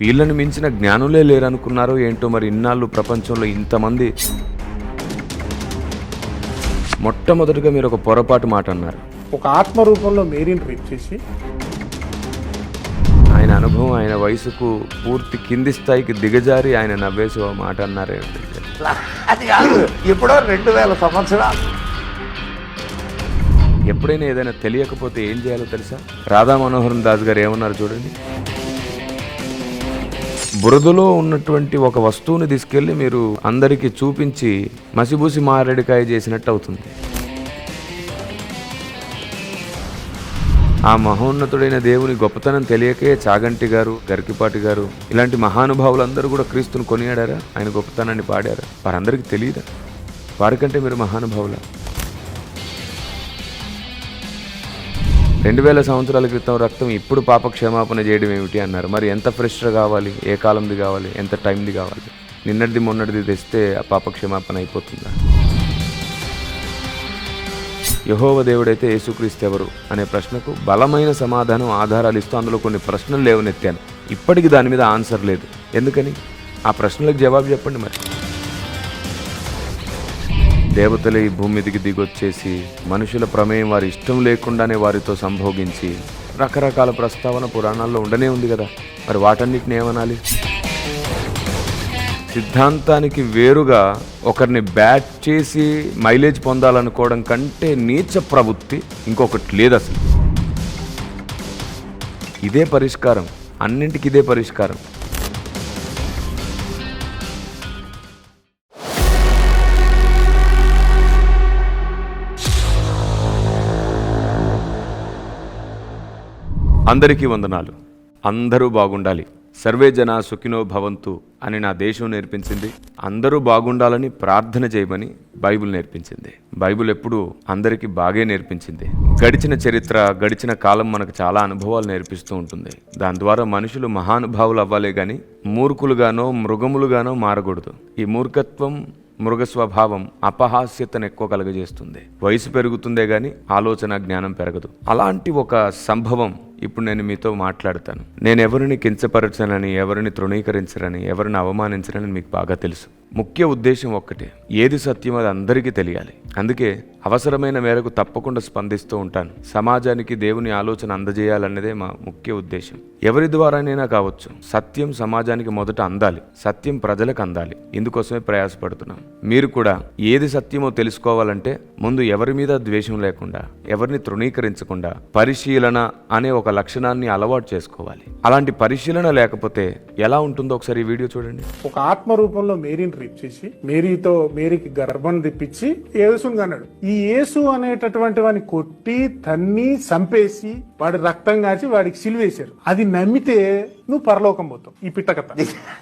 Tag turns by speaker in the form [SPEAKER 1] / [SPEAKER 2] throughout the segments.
[SPEAKER 1] వీళ్ళని మించిన జ్ఞానులే లేరనుకున్నారో ఏంటో మరి ఇన్నాళ్ళు ప్రపంచంలో ఇంతమంది? మొట్టమొదటిగా మీరు ఒక పొరపాటు మాట అన్నారు
[SPEAKER 2] ఒక ఆత్మ రూపంలో మేరీని రేప్ చేసి
[SPEAKER 1] ఆయన అనుభవం ఆయన వయసుకు పూర్తి కింది స్థాయికి దిగజారి ఆయన నవ్వేసి ఓ మాట అన్నారు
[SPEAKER 3] అది కాదు ఎప్పుడో రెండు వేల సంవత్సరాలు.
[SPEAKER 1] ఎప్పుడైనా ఏదైనా తెలియకపోతే ఏం చేయాలో తెలుసా? రాధా మనోహరన్ దాస్ గారు ఏమన్నారు చూడండి? బురదలో ఉన్నటువంటి ఒక వస్తువుని తీసుకెళ్ళి మీరు అందరికీ చూపించి మసిబూసి మారేడికాయ చేసినట్టు అవుతుంది. ఆ మహోన్నతుడైన దేవుని గొప్పతనం తెలియకే చాగంటి గారు గరికిపాటి గారు ఇలాంటి మహానుభావులందరూ కూడా క్రీస్తుని కొనియాడారా? ఆయన గొప్పతనాన్ని పాడారా? వారందరికీ తెలియదా? వారికంటే మీరు మహానుభావులా? రెండు వేల సంవత్సరాల క్రితం రక్తం ఇప్పుడు పాప క్షమాపణ చేయడం ఏమిటి అన్నారు. మరి ఎంత ఫ్రెష్గా కావాలి? ఏ కాలంది కావాలి? ఎంత టైంది కావాలి? నిన్నటిది మొన్నటిది తెస్తే ఆ పాప క్షమాపణ అయిపోతుందా? యహోవ దేవుడైతే యేసుక్రీస్తు ఎవరు అనే ప్రశ్నకు బలమైన సమాధానం ఆధారాలు ఇస్తూ అందులో కొన్ని ప్రశ్నలు లేవనెత్తాను. ఇప్పటికీ దాని మీద ఆన్సర్ లేదు. ఎందుకని? ఆ ప్రశ్నలకు జవాబు చెప్పండి మరి. దేవతలే ఈ భూమి మీదకి దిగొచ్చేసి మనుషుల ప్రమేయం వారి ఇష్టం లేకుండానే వారితో సంభోగించి రకరకాల ప్రస్తావన పురాణాల్లో ఉండనే ఉంది కదా. మరి వాటన్నిటిని ఏమనాలి? సిద్ధాంతానికి వేరుగా ఒకరిని బ్యాట్ చేసి మైలేజ్ పొందాలనుకోవడం కంటే నీచ ప్రవృత్తి ఇంకొకటి లేదు అసలు ఇదే పరిష్కారం. అన్నింటికి ఇదే పరిష్కారం. అందరికీ వందనాలు. అందరూ బాగుండాలి. సర్వే జన సుఖినో భవంతు అని నా దేశం నేర్పించింది. అందరూ బాగుండాలని ప్రార్థన చేయమని బైబిల్ నేర్పించింది. బైబిల్ ఎప్పుడు అందరికీ బాగే నేర్పించింది. గడిచిన చరిత్ర గడిచిన కాలం మనకు చాలా అనుభవాలు నేర్పిస్తూ ఉంటుంది. దాని ద్వారా మనుషులు మహానుభావులు అవ్వాలే కానీ మూర్ఖులుగానో మృగములుగానో మారకూడదు. ఈ మూర్ఖత్వం మృగస్వభావం అపహాస్యతను ఎక్కువ కలుగజేస్తుంది. వయసు పెరుగుతుందే గాని ఆలోచన జ్ఞానం పెరగదు. అలాంటి ఒక సంభవం ఇప్పుడు నేను మీతో మాట్లాడతాను. నేను ఎవరిని కించపరచనని ఎవరిని తృణీకరించరని ఎవరిని అవమానించరని మీకు బాగా తెలుసు. ముఖ్య ఉద్దేశం ఒక్కటే. ఏది సత్యం అది అందరికీ తెలియాలి. అందుకే అవసరమైన మేరకు తప్పకుండా స్పందిస్తూ ఉంటాను. సమాజానికి దేవుని ఆలోచన అందజేయాలన్నదే మా ముఖ్య ఉద్దేశం. ఎవరి ద్వారానైనా కావచ్చు సత్యం సమాజానికి మొదట అందాలి. సత్యం ప్రజలకు అందాలి. ఇందుకోసమే ప్రయాసపడుతున్నాం. మీరు కూడా ఏది సత్యమో తెలుసుకోవాలంటే ముందు ఎవరి మీద ద్వేషం లేకుండా ఎవరిని తృణీకరించకుండా పరిశీలన అనే ఒక లక్షణాన్ని అలవాటు చేసుకోవాలి. అలాంటి పరిశీలన లేకపోతే ఎలా ఉంటుందో ఒకసారి ఈ వీడియో చూడండి.
[SPEAKER 2] ఒక ఆత్మ రూపంలో మేరీని ఇచ్చేసి మేరీతో మేరీకి గర్భం తెప్పించి యేసుని అన్నాడు ఈ యేసు అనేటటువంటి వాడిని కొట్టి తన్ని చంపేసి వాడి రక్తం కాచి వాడికి సిలువేశారు. అది నమ్మితే నువ్వు పరలోకం పోతావు. ఈ పిట్టకథ.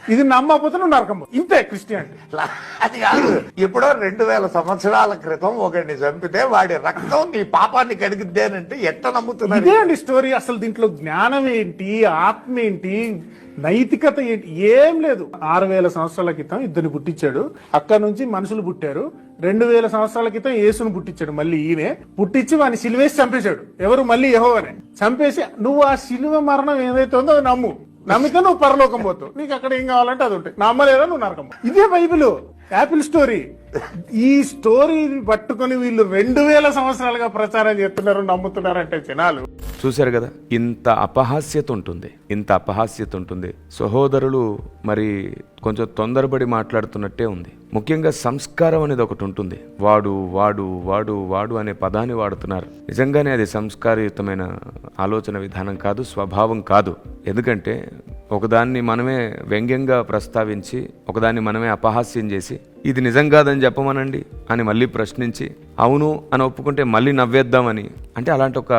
[SPEAKER 2] ఇది నమ్మకపోతే నువ్వు నరకం పోతావు. ఇంతే క్రిస్టియానిటీ.
[SPEAKER 3] అది కాదు. ఎప్పుడో రెండు వేల సంవత్సరాల క్రితం ఒకరిని చంపితే వాడి రక్తం నీ పాపాన్ని కడిగిద్దేనంటే ఎట్ట నమ్ముతున్నారు?
[SPEAKER 2] ఇదే అండి స్టోరీ. అసలు దీంట్లో జ్ఞానం ఏంటి? ఆత్మ ఏంటి? నైతికత ఏంటి? ఏం లేదు. ఆరు వేల సంవత్సరాల క్రితం ఇద్దరిని పుట్టించాడు. అక్కడ నుంచి మనుషులు పుట్టారు. రెండు వేల సంవత్సరాల క్రితం యేసును పుట్టించాడు మళ్ళీ ఈయనే. పుట్టించి వాని సిలువేసి చంపేశాడు. ఎవరు? మళ్ళీ యెహోవానే. చంపేసి నువ్వు ఆ సిలువ మరణం ఏదైతే ఉందో అది నమ్ము. నమ్మితే నువ్వు పరలోకం పోతావు. నీకు అక్కడ ఏం కావాలంటే అది ఉంటాయి నమ్మలేదా నువ్వు నరకం? ఇదే బైబిల్. Apple story. ఈ స్టోరీని పట్టుకొని వీళ్ళు రెండు వేల సంవత్సరాలుగా ప్రచారం చేస్తున్నారు నమ్ముతున్నారంటే జనాలు.
[SPEAKER 1] చూశారు కదా ఇంత అపహాస్యత ఉంటుంది ఇంత అపహాస్యత ఉంటుంది. సహోదరులు మరి కొంచెం తొందరపడి మాట్లాడుతున్నట్టే ఉంది. ముఖ్యంగా సంస్కారం అనేది ఒకటి ఉంటుంది. వాడు వాడు వాడు వాడు అనే పదాన్ని వాడుతున్నారు. నిజంగానే అది సంస్కారయుతమైన ఆలోచన విధానం కాదు స్వభావం కాదు. ఎందుకంటే ఒకదాన్ని మనమే వ్యంగ్యంగా ప్రస్తావించి ఒకదాన్ని మనమే అపహాస్యం చేసి ఇది నిజం కాదని చెప్పమనండి. అని మళ్ళీ ప్రశ్నించి అవును అని ఒప్పుకుంటే మళ్ళీ నవ్వేద్దామని. అంటే అలాంటి ఒక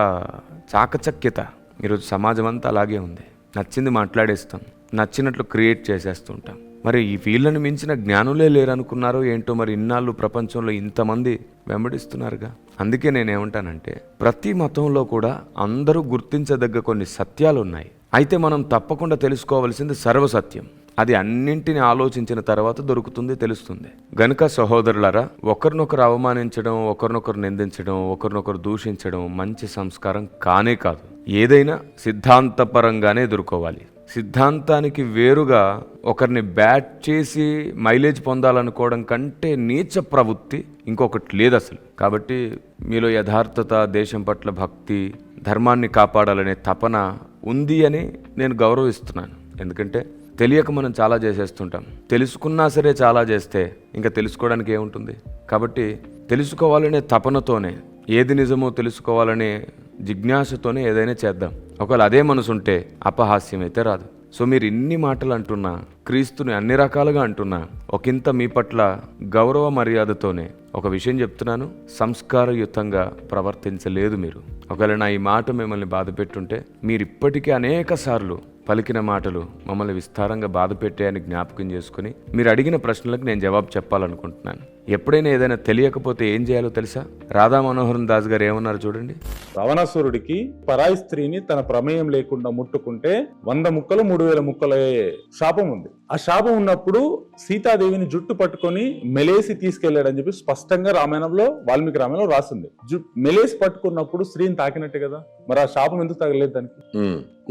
[SPEAKER 1] చాకచక్యత ఈరోజు సమాజం అంతా అలాగే ఉంది. నచ్చింది మాట్లాడేస్తాం నచ్చినట్లు క్రియేట్ చేసేస్తుంటాం. మరి ఈ వీళ్ళని మించిన జ్ఞానులే లేరనుకున్నారో ఏంటో మరి ఇన్నాళ్ళు ప్రపంచంలో ఇంతమంది వెంబడిస్తున్నారుగా. అందుకే నేనేమంటానంటే ప్రతి మతంలో కూడా అందరూ గుర్తించదగ్గ కొన్ని సత్యాలు ఉన్నాయి అయితే మనం తప్పకుండా తెలుసుకోవాల్సింది సర్వసత్యం. అది అన్నింటిని ఆలోచించిన తర్వాత దొరుకుతుంది తెలుస్తుంది. గనుక సహోదరులరా ఒకరినొకరు అవమానించడం ఒకరినొకరు నిందించడం ఒకరినొకరు దూషించడం మంచి సంస్కారం కానే కాదు. ఏదైనా సిద్ధాంతపరంగానే ఎదుర్కోవాలి. సిద్ధాంతానికి వేరుగా ఒకరిని బ్యాట్ చేసి మైలేజ్ పొందాలనుకోవడం కంటే నీచ ప్రవృత్తి ఇంకొకటి లేదు అసలు కాబట్టి మీలో యథార్థత దేశం పట్ల భక్తి ధర్మాన్ని కాపాడాలనే తపన ఉంది అని నేను గౌరవిస్తున్నాను. ఎందుకంటే తెలియక మనం చాలా చేసేస్తుంటాం. తెలుసుకున్నా సరే చాలా చేస్తే ఇంకా తెలుసుకోవడానికి ఏముంటుంది? కాబట్టి తెలుసుకోవాలనే తపనతోనే ఏది నిజమో తెలుసుకోవాలనే జిజ్ఞాసతోనే ఏదైనా చేద్దాం. ఒకవేళ అదే మనసు ఉంటే అపహాస్యం అయితే రాదు. సో మీరు ఇన్ని మాటలు అంటున్నా క్రీస్తుని అన్ని రకాలుగా అంటున్నా ఒకంత మీ పట్ల గౌరవ మర్యాదతోనే ఒక విషయం చెప్తున్నాను. సంస్కారయుతంగా ప్రవర్తించలేదు మీరు. ఒకవేళ నా ఈ మాట మిమ్మల్ని బాధపెట్టుంటే మీరు ఇప్పటికీ అనేక సార్లు పలికిన మాటలు మమ్మల్ని విస్తారంగా బాధ పెట్టాయని జ్ఞాపకం చేసుకుని మీరు అడిగిన ప్రశ్నలకు నేను జవాబు చెప్పాలనుకుంటున్నాను. ఎప్పుడైనా ఏదైనా తెలియకపోతే ఏం చేయాలో తెలుసా? రాధా మనోహరన్ దాస్ గారు ఏమన్నారు చూడండి.
[SPEAKER 4] రావణాసురుడికి పరాయి స్త్రీని తన ప్రమేయం లేకుండా ముట్టుకుంటే వంద ముక్కలు మూడు వేల ముక్కలే శాపం ఉంది. ఆ శాపం ఉన్నప్పుడు సీతాదేవిని జుట్టు పట్టుకొని మెలేసి తీసుకెళ్ళాడని చెప్పి స్పష్టంగా రామాయణంలో వాల్మీకి రామాయణంలో రాసింది. మెలేసి పట్టుకున్నప్పుడు స్త్రీని తాకినట్టే కదా? మరి ఆ శాపం ఎందుకు తగలేదు దానికి?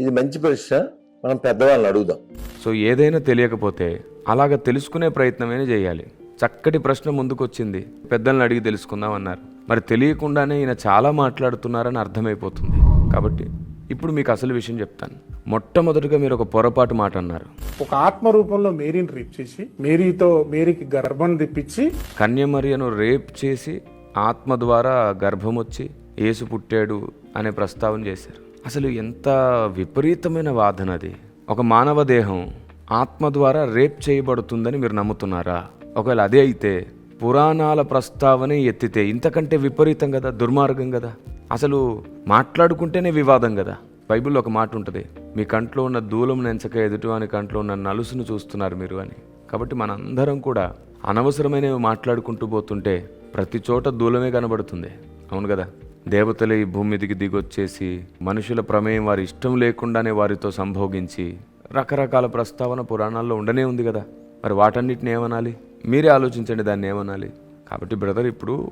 [SPEAKER 5] ఇది మంచి ప్రశ్న. మనం పెద్దవాళ్ళని అడుగుదాం.
[SPEAKER 1] సో ఏదైనా తెలియకపోతే అలాగ తెలుసుకునే ప్రయత్నమైనా చేయాలి. చక్కటి ప్రశ్న ముందుకొచ్చింది. పెద్దల్ని అడిగి తెలుసుకుందాం అన్నారు. మరి తెలియకుండానే ఈయన చాలా మాట్లాడుతున్నారని అర్థమైపోతుంది. కాబట్టి ఇప్పుడు మీకు అసలు విషయం చెప్తాను. మొట్టమొదటిగా మీరు ఒక పొరపాటు మాట అన్నారు.
[SPEAKER 2] ఒక ఆత్మ రూపంలో మేరీని రేప్ చేసి మేరీతో మేరీకి గర్భం తెప్పించి
[SPEAKER 1] కన్యమరియను రేప్ చేసి ఆత్మ ద్వారా గర్భం వచ్చి యేసు పుట్టాడు అనే ప్రస్తావన చేశారు. అసలు ఎంత విపరీతమైన వాదన అది. ఒక మానవ దేహం ఆత్మ ద్వారా రేప్ చేయబడుతుందని మీరు నమ్ముతున్నారా? ఒకవేళ అదే అయితే పురాణాల ప్రస్తావనే ఎత్తితే ఇంతకంటే విపరీతం కదా దుర్మార్గం కదా? అసలు మాట్లాడుకుంటేనే వివాదం కదా? బైబిల్లో ఒక మాట ఉంటుంది మీ కంట్లో ఉన్న దూలం నెంచక ఎదుటి అని కంట్లో ఉన్న నలుసును చూస్తున్నారు మీరు అని. కాబట్టి మనందరం కూడా అనవసరమైనవి మాట్లాడుకుంటూ పోతుంటే ప్రతి చోట దూలమే కనబడుతుంది. అవును కదా? దేవతలే ఈ భూమి మీదకి దిగొచ్చేసి మనుషుల ప్రమేయం వారి ఇష్టం లేకుండానే వారితో సంభోగించి రకరకాల ప్రస్తావన పురాణాల్లో ఉండనే ఉంది కదా. మరి వాటన్నిటిని ఏమనాలి? మీరే ఆలోచించండి దాన్ని ఏమనాలి? కాబట్టి బ్రదర్ ఇప్పుడు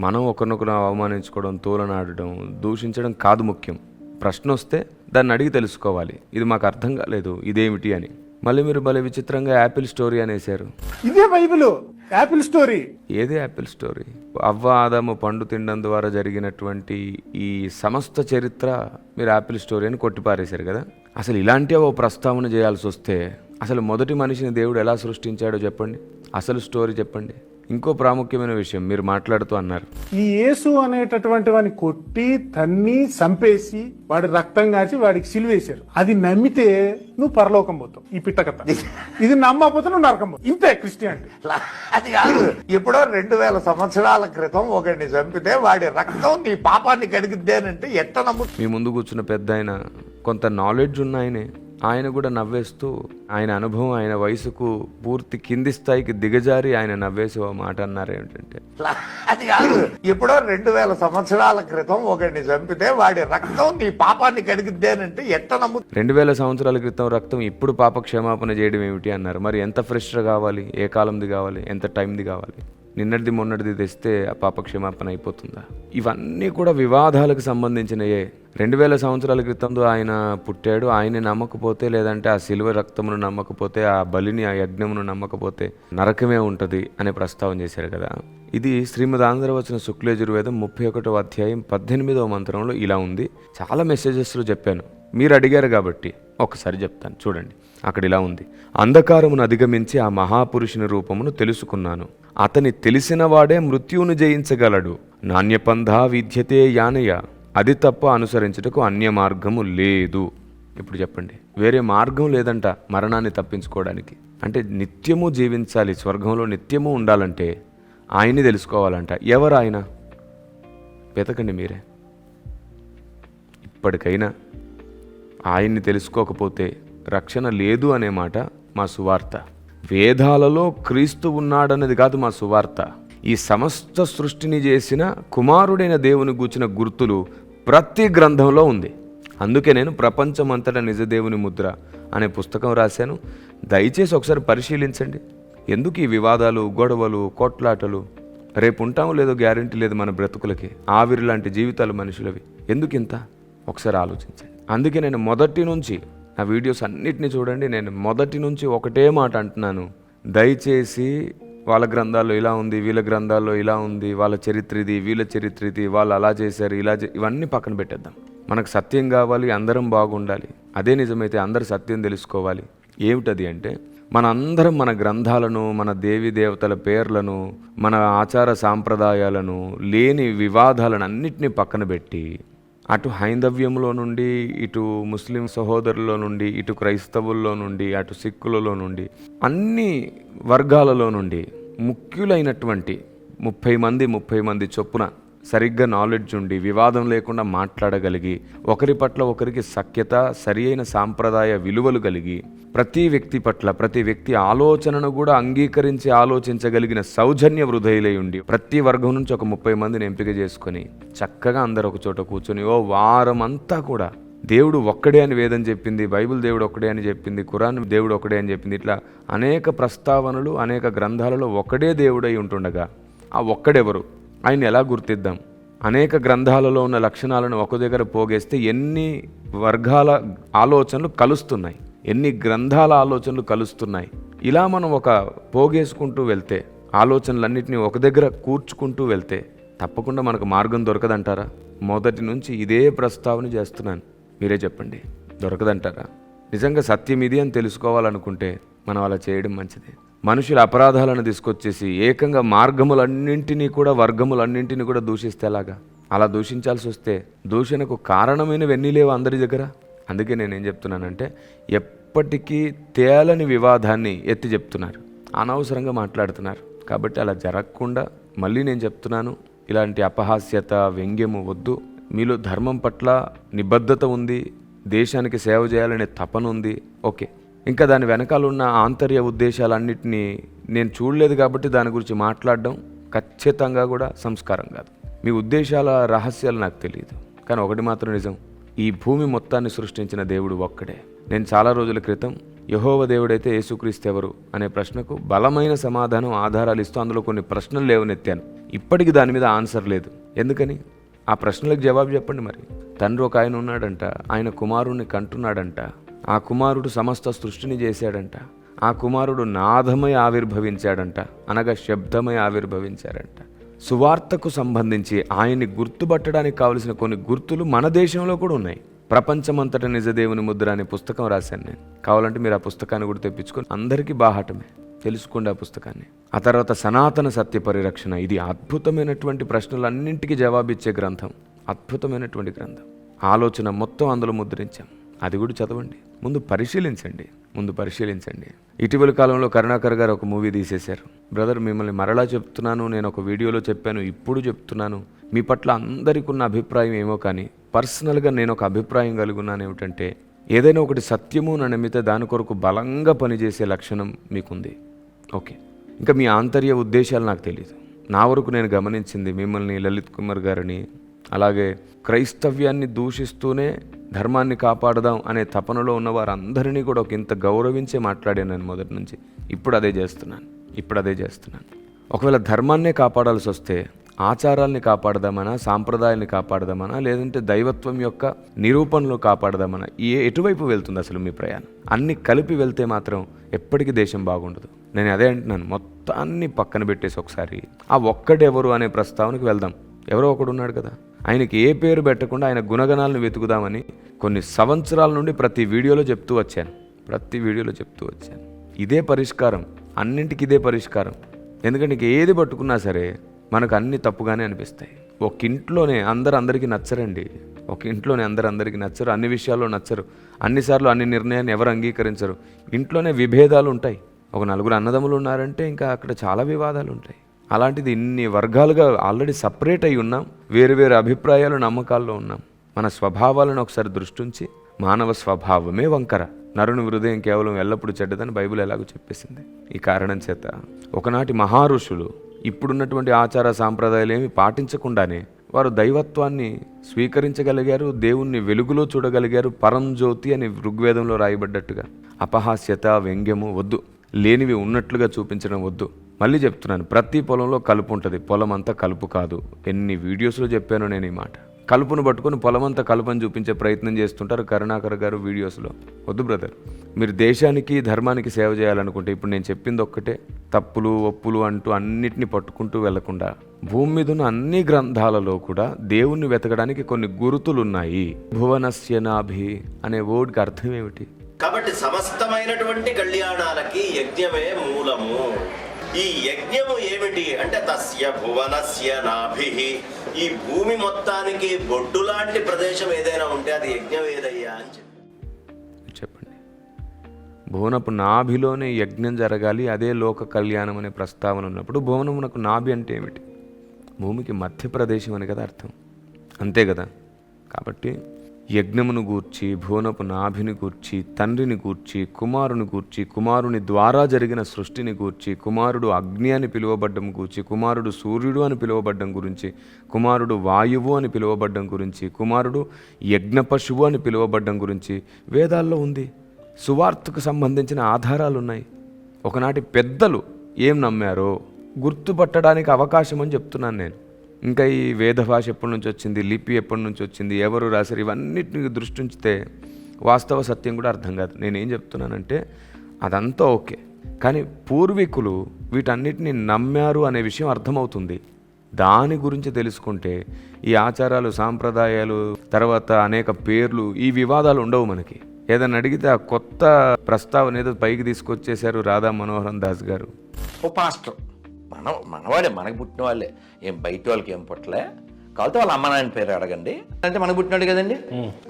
[SPEAKER 1] మనం ఒకరినొకరు అవమానించుకోవడం తోలనాడడం దూషించడం కాదు ముఖ్యం. ప్రశ్న వస్తే దాన్ని అడిగి తెలుసుకోవాలి. ఇది మాకు అర్థం కాలేదు ఇదేమిటి అని. మళ్ళీ మీరు భలే విచిత్రంగా యాపిల్ స్టోరీ అనేసారు
[SPEAKER 2] ఇదే బైబిల్. యాపిల్ స్టోరీ
[SPEAKER 1] ఏది యాపిల్ స్టోరీ అవ్వ ఆదాము పండు తినడం ద్వారా జరిగినటువంటి ఈ సమస్త చరిత్ర మీరు యాపిల్ స్టోరీ అని కొట్టిపారేశారు కదా? అసలు ఇలాంటి ఓ ప్రస్తావన చేయాల్సి వస్తే అసలు మొదటి మనిషిని దేవుడు ఎలా సృష్టించాడో చెప్పండి. అసలు స్టోరీ చెప్పండి. ఇంకో ప్రాముఖ్యమైన విషయం మీరు మాట్లాడుతూ అన్నారు.
[SPEAKER 2] ఈ యేసు అనేటటువంటి వాడిని కొట్టి తన్ని చంపేసి వాడి రక్తం కాచి వాడికి సిలువేశారు అది నమ్మితే నువ్వు పరలోకం పోతావు. ఈ పిట్టకథ ఇది నమ్మకపోతే నువ్వు నరకం పోతావు. ఇంతే క్రిస్టియానిటీ.
[SPEAKER 3] అది కాదు. ఎప్పుడో రెండు వేల సంవత్సరాల క్రితం ఒకడిని చంపితే వాడి రక్తం నీ పాపాన్ని కడిగిద్దేనంటే ఎట్ట నమ్ము
[SPEAKER 1] మీ ముందు కూర్చున్న పెద్ద ఆయన కొంత నాలెడ్జ్ ఉన్న ఆయనే. ఆయన కూడా నవ్వేస్తూ ఆయన అనుభవం ఆయన వయసుకు పూర్తి కింది స్థాయికి దిగజారి ఆయన నవ్వేసి ఓ మాట అన్నారు ఏంటంటే
[SPEAKER 3] అది కాదు. ఎప్పుడో రెండు వేల సంవత్సరాల క్రితం ఒకడిని చంపితే వాడి రక్తం నీ పాపాన్ని కడిగిద్దేనంటే ఎట్ట నమ్ము
[SPEAKER 1] రెండు వేల సంవత్సరాల క్రితం రక్తం ఇప్పుడు పాప క్షమాపణ చేయడం ఏమిటి అన్నారు. మరి ఎంత ఫ్రెష్గా కావాలి? ఏ కాలంది కావాలి? ఎంత టైంది కావాలి? నిన్నటిది మొన్నటిది తెస్తే ఆ పాప క్షమాపణ అయిపోతుందా? ఇవన్నీ కూడా వివాదాలకు సంబంధించినయే. రెండు వేల సంవత్సరాల క్రితంలో ఆయన పుట్టాడు. ఆయన నమ్మకపోతే లేదంటే ఆ సిల్వ రక్తమును నమ్మకపోతే ఆ బలిని ఆ యజ్ఞమును నమ్మకపోతే నరకమే ఉంటుంది అనే ప్రస్తావన చేశారు కదా. ఇది శ్రీమద్ ఆంధ్ర వచ్చిన శుక్లయజుర్వేదం ముప్పై ఒకటో అధ్యాయం పద్దెనిమిదవ మంత్రంలో ఇలా ఉంది. చాలా మెసేజెస్లో చెప్పాను. మీరు అడిగారు కాబట్టి ఒకసారి చెప్తాను. చూడండి. అక్కడ ఇలా ఉంది. అంధకారమును అధిగమించి ఆ మహాపురుషుని రూపమును తెలుసుకున్నాను. అతని తెలిసిన వాడే మృత్యువును జయించగలడు. నాణ్యపంధా విద్యతే యానయ. అది తప్ప అనుసరించుటకు అన్య మార్గము లేదు. ఇప్పుడు చెప్పండి. వేరే మార్గం లేదంట మరణాన్ని తప్పించుకోవడానికి. అంటే నిత్యము జీవించాలి స్వర్గంలో నిత్యము ఉండాలంటే ఆయన్ని తెలుసుకోవాలంట. ఎవరు ఆయన వెతకండి మీరే. ఇప్పటికైనా ఆయన్ని తెలుసుకోకపోతే రక్షణ లేదు అనే మాట మా సువార్త. వేదాలలో క్రీస్తు ఉన్నాడన్నది కాదు మా సువార్త. ఈ సమస్త సృష్టిని చేసిన కుమారుడైన దేవుని గూర్చిన గుర్తులు ప్రతి గ్రంథంలో ఉంది. అందుకే నేను ప్రపంచమంతటా నిజదేవుని ముద్ర అనే పుస్తకం రాశాను. దయచేసి ఒకసారి పరిశీలించండి. ఎందుకు ఈ వివాదాలు గొడవలు కొట్లాటలు? రేపు ఉంటామో లేదో గ్యారంటీ లేదు మన బ్రతుకులకి. ఆవిరి లాంటి జీవితాలు మనుషులవి. ఎందుకు ఇంత ఒకసారి ఆలోచించండి. అందుకే నేను మొదటి నుంచి నా వీడియోస్ అన్నిటిని చూడండి. నేను మొదటి నుంచి ఒకటే మాట అంటున్నాను. దయచేసి వాళ్ళ గ్రంథాల్లో ఇలా ఉంది వీళ్ళ గ్రంథాల్లో ఇలా ఉంది వాళ్ళ చరిత్ర ఇది వీళ్ళ చరిత్ర ఇది వాళ్ళు అలా చేశారు ఇలా చే ఇవన్నీ పక్కన పెట్టేద్దాం. మనకు సత్యం కావాలి అందరం బాగుండాలి. అదే నిజమైతే అందరు సత్యం తెలుసుకోవాలి. ఏమిటది అంటే మన అందరం మన గ్రంథాలను మన దేవి దేవతల పేర్లను మన ఆచార సాంప్రదాయాలను లేని వివాదాలను అన్నిటినీ పక్కన పెట్టి అటు హైందవ్యంలో నుండి ఇటు ముస్లిం సహోదరుల నుండి ఇటు క్రైస్తవుల్లో నుండి అటు సిక్కులలో నుండి అన్ని వర్గాలలో నుండి ముఖ్యులైనటువంటి ముప్పై మంది ముప్పై మంది చొప్పున సరిగ్గా నాలెడ్జ్ ఉండి వివాదం లేకుండా మాట్లాడగలిగి ఒకరి పట్ల ఒకరికి సఖ్యత సరి అయిన సాంప్రదాయ విలువలు కలిగి ప్రతి వ్యక్తి పట్ల ప్రతి వ్యక్తి ఆలోచనను కూడా అంగీకరించి ఆలోచించగలిగిన సౌజన్య హృదయులై ఉండి ప్రతి వర్గం నుంచి ఒక ముప్పై మందిని ఎంపిక చేసుకొని చక్కగా అందరు ఒక చోట కూర్చొని ఓ వారం అంతా కూడా దేవుడు ఒక్కడే అని వేదం చెప్పింది బైబిల్ దేవుడు ఒక్కడే అని చెప్పింది ఖురాన్ దేవుడు ఒక్కడే అని చెప్పింది ఇట్లా అనేక ప్రస్తావనలు అనేక గ్రంథాలలో ఒకడే దేవుడై ఉంటుండగా ఆ ఒక్కడెవరు? ఆయన ఎలా గుర్తిద్దాం? అనేక గ్రంథాలలో ఉన్న లక్షణాలను ఒక దగ్గర పోగేస్తే ఎన్ని వర్గాల ఆలోచనలు కలుస్తున్నాయి ఎన్ని గ్రంథాల ఆలోచనలు కలుస్తున్నాయి. ఇలా మనం ఒక పోగేసుకుంటూ వెళ్తే ఆలోచనలన్నింటినీ ఒక దగ్గర కూర్చుకుంటూ వెళ్తే తప్పకుండా మనకు మార్గం దొరకదంటారా? మొదటి నుంచి ఇదే ప్రస్తావన చేస్తున్నాను. మీరే చెప్పండి. దొరకదంటారా? నిజంగా సత్యం ఇది అని తెలుసుకోవాలనుకుంటే మనం అలా చేయడం మంచిది. మనుషుల అపరాధాలను తీసుకొచ్చేసి ఏకంగా మార్గములన్నింటినీ కూడా వర్గములన్నింటినీ కూడా దూషిస్తేలాగా అలా దూషించాల్సి వస్తే దూషణకు కారణమైనవన్నీ లేవు అందరి దగ్గర? అందుకే నేనేం చెప్తున్నానంటే ఎప్పటికీ తేలని వివాదాన్ని ఎత్తి చెప్తున్నారు. అనవసరంగా మాట్లాడుతున్నారు. కాబట్టి అలా జరగకుండా మళ్ళీ నేను చెప్తున్నాను ఇలాంటి అపహాస్యత వ్యంగ్యము వద్దు. మీలో ధర్మం పట్ల నిబద్ధత ఉంది దేశానికి సేవ చేయాలనే తపన ఉంది. ఓకే. ఇంకా దాని వెనకాల ఉన్న ఆంతర్య ఉద్దేశాలన్నింటినీ నేను చూడలేదు కాబట్టి దాని గురించి మాట్లాడడం ఖచ్చితంగా కూడా సంస్కారం కాదు. మీ ఉద్దేశాల రహస్యాలు నాకు తెలియదు కానీ ఒకటి మాత్రం నిజం. ఈ భూమి మొత్తాన్ని సృష్టించిన దేవుడు ఒక్కడే. నేను చాలా రోజుల క్రితం యహోవ దేవుడైతే యేసుక్రీస్తు ఎవరు అనే ప్రశ్నకు బలమైన సమాధానం ఆధారాలు ఇస్తూ అందులో కొన్ని ప్రశ్నలు లేవనెత్తాను. ఇప్పటికి దాని మీద ఆన్సర్ లేదు. ఎందుకని? ఆ ప్రశ్నలకు జవాబు చెప్పండి మరి. తండ్రి ఒక ఆయన ఉన్నాడంట. ఆయన కుమారుణ్ణి కంటున్నాడంట. ఆ కుమారుడు సమస్త సృష్టిని చేశాడంట. ఆ కుమారుడు నాదమై ఆవిర్భవించాడంట. అనగా శబ్దమై ఆవిర్భవించాడంట. సువార్తకు సంబంధించి ఆయన్ని గుర్తుపట్టడానికి కావలసిన కొన్ని గుర్తులు మన దేశంలో కూడా ఉన్నాయి. ప్రపంచమంతట నిజదేవుని ముద్ర అనే పుస్తకం రాశాను నేను. కావాలంటే మీరు ఆ పుస్తకాన్ని కూడా తెప్పించుకొని అందరికీ బాహాటమే. తెలుసుకోండి ఆ పుస్తకాన్ని. ఆ తర్వాత సనాతన సత్య పరిరక్షణ. ఇది అద్భుతమైనటువంటి ప్రశ్నలన్నింటికీ జవాబిచ్చే గ్రంథం. అద్భుతమైనటువంటి గ్రంథం. ఆలోచన మొత్తం అందులో ముద్రించాం. అది కూడా చదవండి. ముందు పరిశీలించండి. ముందు పరిశీలించండి. ఇటీవల కాలంలో కరుణాకర్ గారు ఒక మూవీ తీసేశారు. బ్రదర్ మిమ్మల్ని మరలా చెప్తున్నాను నేను ఒక వీడియోలో చెప్పాను ఇప్పుడు చెప్తున్నాను. మీ పట్ల అందరికీ ఉన్న అభిప్రాయం ఏమో కానీ పర్సనల్గా నేను ఒక అభిప్రాయం కలుగున్నాను ఏమిటంటే ఏదైనా ఒకటి సత్యము అని నమ్మితే దాని కొరకు బలంగా పనిచేసే లక్షణం మీకుంది. ఓకే. ఇంకా మీ ఆంతర్య ఉద్దేశాలు నాకు తెలియదు నా వరకు నేను గమనించింది మిమ్మల్ని లలిత్ కుమార్ గారిని అలాగే క్రైస్తవ్యాన్ని దూషిస్తూనే ధర్మాన్ని కాపాడదాం అనే తపనలో ఉన్న వారందరినీ కూడా ఒక ఇంత గౌరవించే మాట్లాడాను నేను మొదటి నుంచి. ఇప్పుడు అదే చేస్తున్నాను. ఇప్పుడు అదే చేస్తున్నాను. ఒకవేళ ధర్మాన్నే కాపాడాల్సి వస్తే ఆచారాల్ని కాపాడదామనా సాంప్రదాయాల్ని కాపాడదామనా లేదంటే దైవత్వం యొక్క నిరూపణలు కాపాడదామనా? ఏ ఎటువైపు వెళ్తుంది అసలు మీ ప్రయాణం? అన్ని కలిపి వెళ్తే మాత్రం ఎప్పటికీ దేశం బాగుండదు. నేను అదే అంటున్నాను. మొత్తాన్ని పక్కన పెట్టేసి ఒకసారి ఆ ఒక్కడెవరు అనే ప్రస్తావనకు వెళ్దాం. ఎవరో ఒకడు ఉన్నాడు కదా. ఆయనకి ఏ పేరు పెట్టకుండా ఆయన గుణగణాలను వెతుకుదామని కొన్ని సంవత్సరాల నుండి ప్రతి వీడియోలో చెప్తూ వచ్చాను. ప్రతి వీడియోలో చెప్తూ వచ్చాను. ఇదే పరిష్కారం. అన్నింటికి ఇదే పరిష్కారం. ఎందుకంటే నీకు ఏది పట్టుకున్నా సరే మనకు అన్ని తప్పుగానే అనిపిస్తాయి. ఒక ఇంట్లోనే అందరు అందరికీ నచ్చరండి. ఒక ఇంట్లోనే అందరు అందరికీ నచ్చరు. అన్ని విషయాల్లో నచ్చరు. అన్నిసార్లు అన్ని నిర్ణయాన్ని ఎవరు అంగీకరించరు. ఇంట్లోనే విభేదాలు ఉంటాయి. ఒక నలుగురు అన్నదమ్ములు ఉన్నారంటే ఇంకా అక్కడ చాలా వివాదాలు ఉంటాయి. అలాంటిది ఇన్ని వర్గాలుగా ఆల్రెడీ సపరేట్ అయి ఉన్నాం. వేరు వేరు అభిప్రాయాలు నమ్మకాల్లో ఉన్నాం. మన స్వభావాలను ఒకసారి దృష్టించి మానవ స్వభావమే వంకర. నరుని హృదయం కేవలం ఎల్లప్పుడూ చెడ్డదని బైబిల్ ఎలాగో చెప్పేసింది. ఈ కారణం చేత ఒకనాటి మహారుషులు ఇప్పుడున్నటువంటి ఆచార సాంప్రదాయాలు ఏమి పాటించకుండానే వారు దైవత్వాన్ని స్వీకరించగలిగారు దేవుణ్ణి వెలుగులో చూడగలిగారు పరంజ్యోతి అని ఋగ్వేదంలో రాయబడ్డట్టుగా. అపహాస్యత వ్యంగ్యము వద్దు. లేనివి ఉన్నట్లుగా చూపించడం వద్దు. మళ్ళీ చెప్తున్నాను ప్రతి పొలంలో కలుపు ఉంటుంది. పొలం అంతా కలుపు కాదు. ఎన్ని వీడియోస్లో చెప్పాను నేను ఈ మాట. కలుపును పట్టుకొని పొలమంతా కలుపని చూపించే ప్రయత్నం చేస్తుంటారు కరుణాకర్ గారు వీడియోస్లో. వద్దు బ్రదర్ మీరు దేశానికి ధర్మానికి సేవ చేయాలనుకుంటే ఇప్పుడు నేను చెప్పింది ఒక్కటే. తప్పులు ఒప్పులు అంటూ అన్నిటిని పట్టుకుంటూ వెళ్ళకుండా భూమి మీద ఉన్న అన్ని గ్రంథాలలో కూడా దేవుణ్ణి వెతకడానికి కొన్ని గురుతులు ఉన్నాయి భువనస్య నాభి అనే వర్డ్కి అర్థం ఏమిటి?
[SPEAKER 6] కాబట్టి సమస్తమైనటువంటి కళ్యాణాలకి యజ్ఞమే మూలము. ఈ యజ్ఞము ఏమిటి అంటే తస్య భువనస్య నాభి. ఈ భూమి మొత్తానికి బొడ్డు లాంటి ప్రదేశం ఏదైనా ఉంటే అది యజ్ఞం ఏదయ్యా అని
[SPEAKER 1] చెప్పండి. భువనపు నాభిలోనే యజ్ఞం జరగాలి అదే లోక కళ్యాణం అనే ప్రస్తావన ఉన్నప్పుడు భువనమునకు నాభి అంటే ఏమిటి? భూమికి మధ్య ప్రదేశం అని కదా అర్థం. అంతే కదా? కాబట్టి యజ్ఞమును గూర్చి భువనపు నాభిని గూర్చి తండ్రిని గూర్చి కుమారుని గూర్చి కుమారుని ద్వారా జరిగిన సృష్టిని గూర్చి కుమారుడు అగ్ని అని పిలువబడ్డం గూర్చి కుమారుడు సూర్యుడు అని పిలువబడ్డం గురించి కుమారుడు వాయువు అని పిలువబడ్డం గురించి కుమారుడు యజ్ఞ పశువు అని పిలువబడ్డం గురించి వేదాల్లో ఉంది. సువార్తకు సంబంధించిన ఆధారాలు ఉన్నాయి ఒకనాటి పెద్దలు ఏం నమ్మారో గుర్తుపట్టడానికి అవకాశం అని చెప్తున్నాను నేను. ఇంకా ఈ వేద భాష ఎప్పటి నుంచి వచ్చింది లిపి ఎప్పటి నుంచి వచ్చింది ఎవరు రాశారు ఇవన్నిటిని దృష్టి ఉంచితే వాస్తవ సత్యం కూడా అర్థం కాదు. నేనేం చెప్తున్నానంటే అదంతా ఓకే. కానీ పూర్వీకులు వీటన్నిటిని నమ్మారు అనే విషయం అర్థమవుతుంది. దాని గురించి తెలుసుకుంటే ఈ ఆచారాలు సాంప్రదాయాలు తర్వాత అనేక పేర్లు ఈ వివాదాలు ఉండవు మనకి. ఏదైనా అడిగితే ఆ కొత్త ప్రస్తావన ఏదో పైకి తీసుకొచ్చేశారు రాధా మనోహరన్ దాస్ గారు.
[SPEAKER 5] ఓ పాస్టర్. మన మనవాడే మనకు పుట్టిన వాళ్ళే ఏం బయట వాళ్ళకి ఏం పుట్టలే? కాకపోతే వాళ్ళ అమ్మ నాయన పేరు అడగండి. అంటే మనకు పుట్టినాడు కదండి?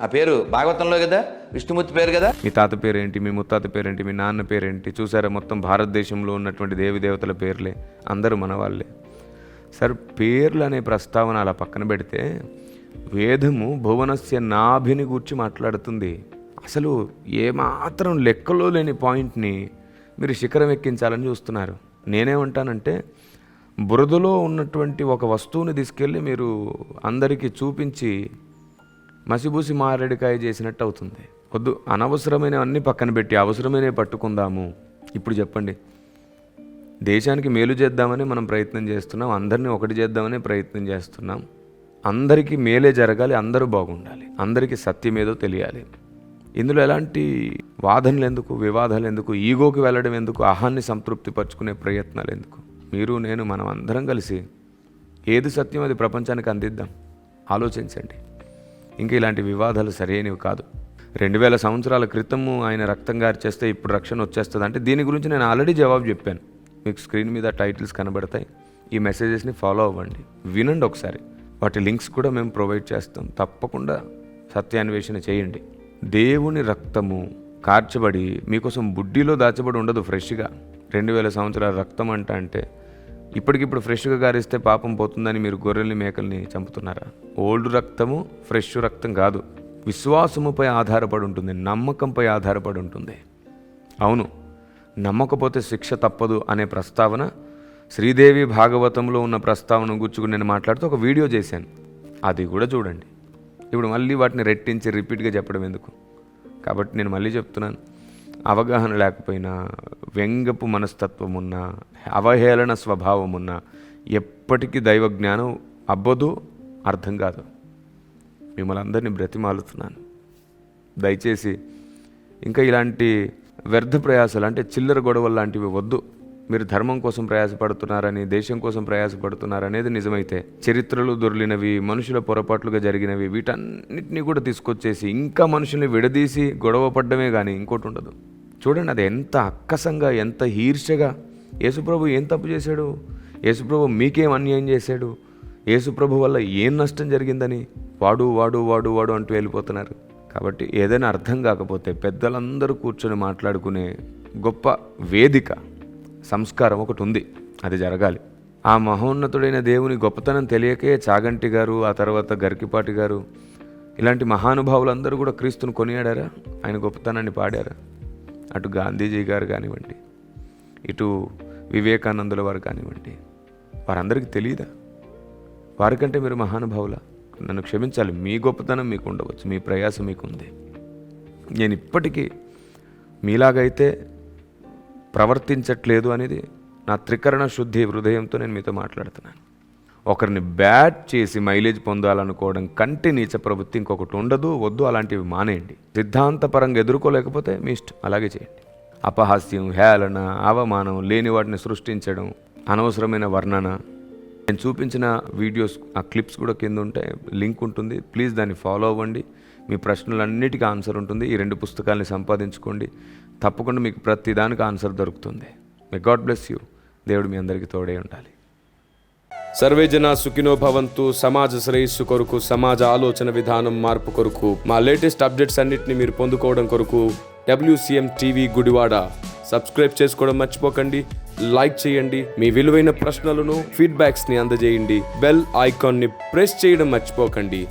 [SPEAKER 5] ఆ పేరు భాగవతంలో కదా? విష్ణుమూర్తి పేరు కదా?
[SPEAKER 1] మీ తాత పేరేంటి? మీ ముత్తాత పేరేంటి? మీ నాన్న పేరేంటి? చూసారా మొత్తం భారతదేశంలో ఉన్నటువంటి దేవి దేవతల పేర్లే. అందరూ మన వాళ్ళే సరే పేర్లు అనే ప్రస్తావన అలా పక్కన పెడితే వేదము భువనస్య నాభిని గూర్చి మాట్లాడుతుంది. అసలు ఏమాత్రం లెక్కలో లేని పాయింట్ని మీరు శిఖరం ఎక్కించాలని చూస్తున్నారు. నేనేమంటానంటే బురదలో ఉన్నటువంటి ఒక వస్తువుని తీసుకెళ్ళి మీరు అందరికీ చూపించి మసిబూసి మారేడుకాయ చేసినట్టు అవుతుంది. వద్దు అనవసరమైనవన్నీ పక్కన పెట్టి అవసరమైనవి పట్టుకుందాము. ఇప్పుడు చెప్పండి. దేశానికి మేలు చేద్దామని మనం ప్రయత్నం చేస్తున్నాం అందరినీ ఒకటి చేద్దామని ప్రయత్నం చేస్తున్నాం. అందరికీ మేలే జరగాలి అందరూ బాగుండాలి. అందరికీ సత్యం ఏదో తెలియాలి. ఇందులో ఎలాంటి వాదనలు ఎందుకు వివాదాలు ఎందుకు ఈగోకి వెళ్ళడం ఎందుకు అహాన్ని సంతృప్తి పరుచుకునే ప్రయత్నాలు ఎందుకు? మీరు నేను మనం అందరం కలిసి ఏది సత్యం అది ప్రపంచానికి అందిద్దాం. ఆలోచించండి. ఇంకా ఇలాంటి వివాదాలు సరైనవి కాదు. రెండు వేల సంవత్సరాల క్రితము ఆయన రక్తం గారిచేస్తే ఇప్పుడు రక్షణ వచ్చేస్తుంది అంటే దీని గురించి నేను ఆల్రెడీ జవాబు చెప్పాను. మీకు స్క్రీన్ మీద టైటిల్స్ కనబడతాయి. ఈ మెసేజెస్ని ఫాలో అవ్వండి. వినండి ఒకసారి. వాటి లింక్స్ కూడా మేము ప్రొవైడ్ చేస్తాం. తప్పకుండా సత్యాన్వేషణ చేయండి. దేవుని రక్తము కార్చబడి మీకోసం బుడ్డిలో దాచబడి ఉండదు ఫ్రెష్గా. రెండు వేల సంవత్సరాల రక్తం అంట అంటే ఇప్పటికిప్పుడు ఫ్రెష్గా గారిస్తే పాపం పోతుందని మీరు గొర్రెల్ని మేకల్ని చంపుతున్నారా? ఓల్డ్ రక్తము ఫ్రెష్ రక్తం కాదు. విశ్వాసముపై ఆధారపడి ఉంటుంది నమ్మకంపై ఆధారపడి ఉంటుంది. అవును నమ్మకపోతే శిక్ష తప్పదు అనే ప్రస్తావన శ్రీదేవి భాగవతంలో ఉన్న ప్రస్తావన గుర్చుకుని నేను మాట్లాడుతూ ఒక వీడియో చేశాను. అది కూడా చూడండి. ఇప్పుడు మళ్ళీ వాటిని రెట్టించి రిపీట్గా చెప్పడం ఎందుకు? కాబట్టి నేను మళ్ళీ చెప్తున్నాను. అవగాహన లేకపోయినా వ్యంగపు మనస్తత్వం ఉన్న అవహేళన స్వభావం ఉన్న ఎప్పటికీ దైవ జ్ఞానం అబ్బదు అర్థం కాదు. మిమ్మల్ని అందరినీ బ్రతిమాలుతున్నాను. దయచేసి ఇంకా ఇలాంటి వ్యర్థ ప్రయాసాలు అంటే చిల్లర గొడవలు లాంటివి వద్దు. మీరు ధర్మం కోసం ప్రయాసపడుతున్నారని దేశం కోసం ప్రయాసపడుతున్నారనేది నిజమైతే చరిత్రలు దొరిలినవి మనుషుల పొరపాట్లుగా జరిగినవి వీటన్నిటినీ కూడా తీసుకొచ్చేసి ఇంకా మనుషుల్ని విడదీసి గొడవ పడ్డమే కానీ ఇంకోటి ఉండదు. చూడండి అది ఎంత అక్కసంగా ఎంత హీర్షగా. యేసుప్రభు ఏం తప్పు చేశాడు? యేసుప్రభు మీకేం అన్యాయం చేశాడు? యేసుప్రభు వల్ల ఏం నష్టం జరిగిందని వాడు వాడు వాడు వాడు అంటూ వెళ్ళిపోతున్నారు. కాబట్టి ఏదైనా అర్థం కాకపోతే పెద్దలందరూ కూర్చొని మాట్లాడుకునే గొప్ప వేదిక. సంస్కారం ఒకటి ఉంది. అది జరగాలి. ఆ మహోన్నతుడైన దేవుని గొప్పతనం తెలియకే చాగంటి గారు ఆ తర్వాత గరికిపాటి గారు ఇలాంటి మహానుభావులందరూ కూడా క్రీస్తుని కొనియాడారా? ఆయన గొప్పతనాన్ని పాడారా? అటు గాంధీజీ గారు కానివ్వండి ఇటు వివేకానందుల వారు కానివ్వండి వారందరికీ తెలియదా వారికంటే మీరు మహానుభావుల? నన్ను క్షమించాలి. మీ గొప్పతనం మీకు ఉండవచ్చు. మీ ప్రయాసం మీకు ఉంది. నేను ఇప్పటికీ మీలాగైతే ప్రవర్తించట్లేదు అనేది నా త్రికరణ శుద్ధి హృదయంతో నేను మీతో మాట్లాడుతున్నాను. ఒకరిని బ్యాట్ చేసి మైలేజ్ పొందాలనుకోవడం కంటే నీచ ప్రవృత్తి ఇంకొకటి ఉండదు వద్దు అలాంటివి మానేయండి. సిద్ధాంతపరంగా ఎదుర్కోలేకపోతే మీ ఇష్టం అలాగే చేయండి. అపహాస్యం హేళన అవమానం లేని వాటిని సృష్టించడం అనవసరమైన వర్ణన. నేను చూపించిన వీడియోస్ ఆ క్లిప్స్ కూడా కింద ఉంటాయి లింక్ ఉంటుంది. ప్లీజ్ దాన్ని ఫాలో అవ్వండి. మీ ప్రశ్నలన్నిటికీ ఆన్సర్ ఉంటుంది. ఈ రెండు పుస్తకాలని సంపాదించుకోండి. తప్పకుండా మీకు ప్రతి దానికి ఆన్సర్ దొరుకుతుంది. మీ గాడ్ బ్లెస్ యూ దేవుడు మీ అందరికీ తోడే ఉండాలి. సర్వే జన సుఖినో భవంతు సమాజ శ్రేయస్సు కొరకు సమాజ ఆలోచన విధానం మార్పు కొరకు మా లేటెస్ట్ అప్డేట్స్ అన్నిటిని మీరు పొందుకోవడం కొరకు డబ్ల్యూసిఎం టీవీ గుడివాడ. సబ్స్క్రైబ్ చేసుకోవడం మర్చిపోకండి లైక్ చేయండి మీ విలువైన ప్రశ్నలను ఫీడ్బ్యాక్స్ని అందజేయండి బెల్ ఐకాన్ని ప్రెస్ చేయడం మర్చిపోకండి.